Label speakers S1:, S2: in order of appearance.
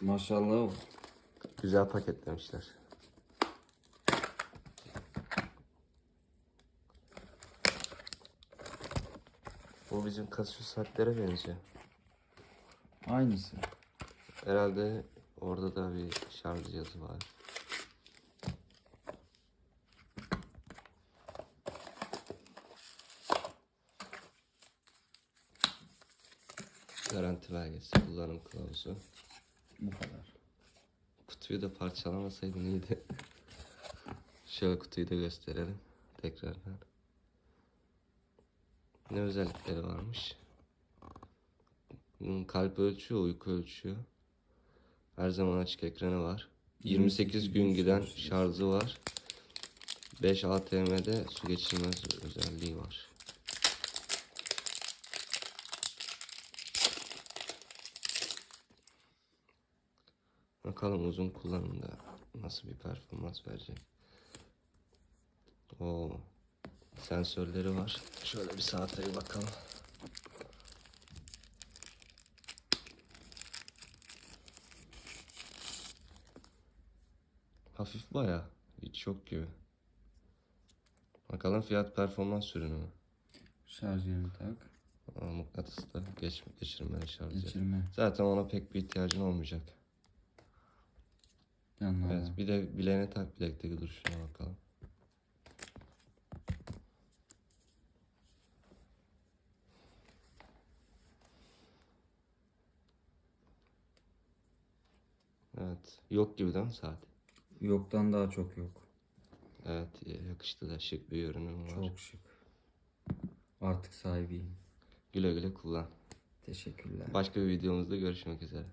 S1: Maşallah.
S2: Güzel paketlemişler. Bu bizim Casio saatlere benziyor.
S1: Aynısı.
S2: Herhalde orada da bir şarj cihazı var. Garanti belgesi, kullanım kılavuzu.
S1: Bu kadar.
S2: Kutuyu da parçalamasaydın iyiydi. Şöyle kutuyu da gösterelim tekrardan. Ne özellikleri varmış? Hmm, Kalp ölçüyor, uyku ölçüyor. Her zaman açık ekranı var. 28 gün giden şarjı var. 5 ATM'de su geçirmez özelliği var. Bakalım uzun kullanımda nasıl bir performans verecek. O sensörleri var. Şöyle bir saate bir bakalım. Hafif baya. Hiç yok gibi. Bakalım fiyat performans ürünü mü?
S1: Şarj yerini tak.
S2: Mıknatıs da geç, geçirmeli şarjı.
S1: Geçirme.
S2: Zaten ona pek bir ihtiyacın olmayacak.
S1: Yanlardan.
S2: Evet bir de bileğine tak bilekteki duruşuna bakalım. Evet. Yok gibi değil mi saat?
S1: Yoktan daha çok yok.
S2: Evet yakıştı da şık bir ürünüm var.
S1: Çok şık. Artık sahibiyim.
S2: Güle güle kullan.
S1: Teşekkürler.
S2: Başka bir videomuzda görüşmek üzere.